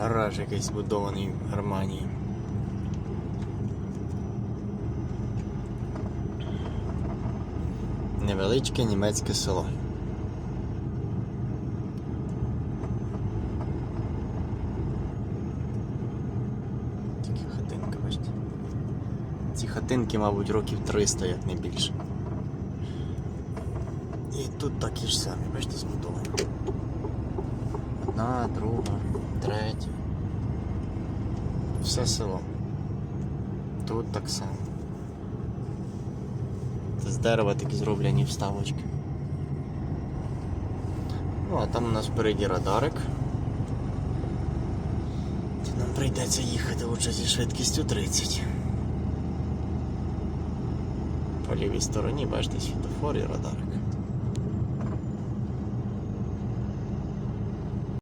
Гараж якийсь збудований в Германії. Невеличке німецьке село. Такі хатинки, бачите. Ці хатинки, мабуть, років 300, як не більше. І тут такі ж самі, бачите, збудовані. Одна, друга, третя. Все село. Тут так само. Це з дерева такі зроблені вставочки. Ну, а там у нас впереді радарик. Нам прийдеться їхати лучше зі швидкістю 30. По лівій стороні, бачите, світофор і радарик.